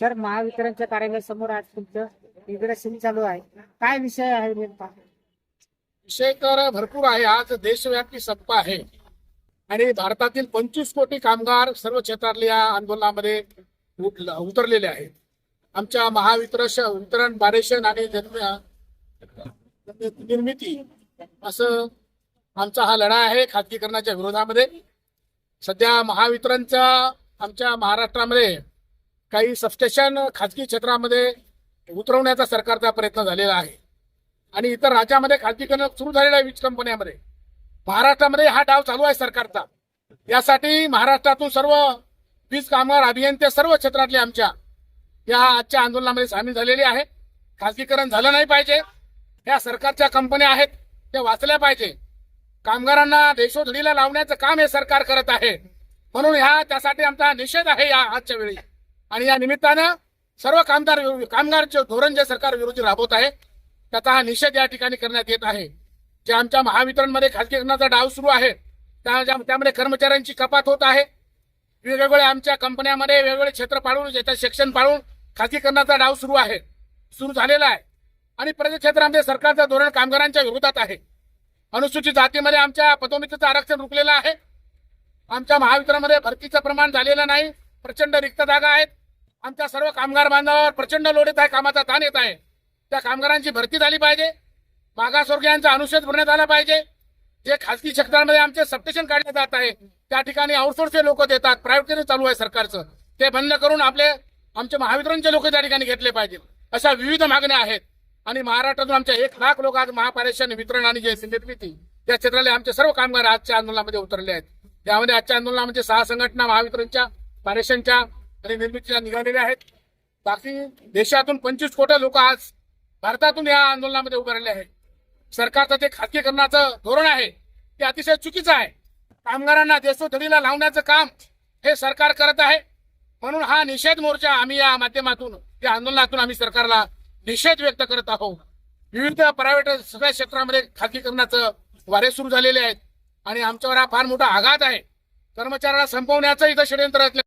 Sir महावितरणच्या कार्यालयासमोर आज तुमचं निदर्शन चालू आहे काय विषय आहे नेमका? विषय तर भरपूर आहे. आज देशव्यापी संप आहे. आणि भारतातील पंचवीस कोटी कामगार सर्व क्षेत्रातल्या या आंदोलनामध्ये उतरलेले आहेत. आमच्या महावितरण वितरण बारेशन आणि निर्मिती असं आमचा हा लढा आहे खाजगीकरणाच्या विरोधामध्ये. सध्या महावितरणच्या आमच्या महाराष्ट्रामध्ये काही सबस्टेशन खाजगी क्षेत्रामध्ये उतरवण्याचा सरकारचा प्रयत्न झालेला आहे. आणि इतर राज्यामध्ये खाजगीकरण सुरू झालेलं आहे वीज कंपन्यामध्ये. महाराष्ट्रामध्ये हा डाव चालू आहे सरकारचा. यासाठी महाराष्ट्रातून सर्व वीज कामगार अभियंते सर्व क्षेत्रातले आमच्या या आजच्या आंदोलनामध्ये सामील झालेले आहे खाजगीकरण झालं नाही पाहिजे. या सरकारच्या कंपन्या आहेत. त्या वाचल्या पाहिजे. कामगारांना देशोधडीला लावण्याचं काम हे सरकार करत आहे. म्हणून ह्या त्यासाठी आमचा निषेध आहे या आजच्या वेळी. आणि या निमित्तानं सर्व कामगार कामगारचे धोरण जे सरकार विरोधी राबवत आहे त्याचा हा निषेध या ठिकाणी करण्यात येत आहे. जे आमच्या महावितरणमध्ये खाजगीकरणाचा डाव सुरू आहे त्या त्यामध्ये कर्मचाऱ्यांची कपात होत आहे. वेगवेगळ्या आमच्या कंपन्यामध्ये वेगवेगळे क्षेत्र पाळून त्याचं सेक्शन पाळून खाजगीकरणाचा डाव सुरू आहे. सुरू झालेला आहे. आणि प्रजेक्षेत्रामध्ये सरकारचं धोरण कामगारांच्या विरोधात आहे. अनुसूचित जातीमध्ये आमच्या पदोन्नतीचं आरक्षण रुकलेलं आहे. आमच्या महावितरणमध्ये भरतीचं प्रमाण झालेलं नाही. प्रचंड रिक्त जागा आहेत. आमच्या सर्व कामगार बांधवावर प्रचंड लोड येत आहे. कामाचा ताण येत आहे. त्या कामगारांची भरती झाली पाहिजे. मागासवर्गीयांचा अनुच्छेद भरण्यात आला पाहिजे. जे खासगी क्षेत्रामध्ये आमचे सबस्टेशन काढले जात आहे त्या ठिकाणी आउटसोर्सचे लोक देतात. प्रायव्हेट चालू आहे सरकारचं. ते बंद करून आपले आमचे महावितरणचे लोक त्या ठिकाणी घेतले पाहिजे अशा विविध मागण्या आहेत. आणि महाराष्ट्रातून आमच्या एक लाख लोक आज महापारेषण वितरण आणि जे निर्मिती या क्षेत्रातले आमचे सर्व कामगार आजच्या आंदोलनामध्ये उतरले आहेत. त्यामध्ये आजच्या आंदोलनामध्ये सहा संघटना महावितरणच्या पारेषणच्या आणि निर्मितीच्या निघालेल्या आहेत. बाकी देशातून पंचवीस कोटी लोक आज भारतातून या आंदोलनामध्ये उभारले आहेत. सरकारचं ते खाजगीकरणाचं धोरण आहे ते अतिशय चुकीचं आहे. कामगारांना देशोधडीला लावण्याचं काम हे सरकार करत आहे. म्हणून हा निषेध मोर्चा आम्ही या माध्यमातून या आंदोलनातून आम्ही सरकारला निषेध व्यक्त करत आहोत. विविध प्रायव्हेट सगळ्या क्षेत्रामध्ये खाजगीकरणाचं वारे सुरू झालेले आहेत आणि आमच्यावर हा फार मोठा आघात आहे. कर्मचाऱ्याला संपवण्याचं इथं षडयंत्र रचलं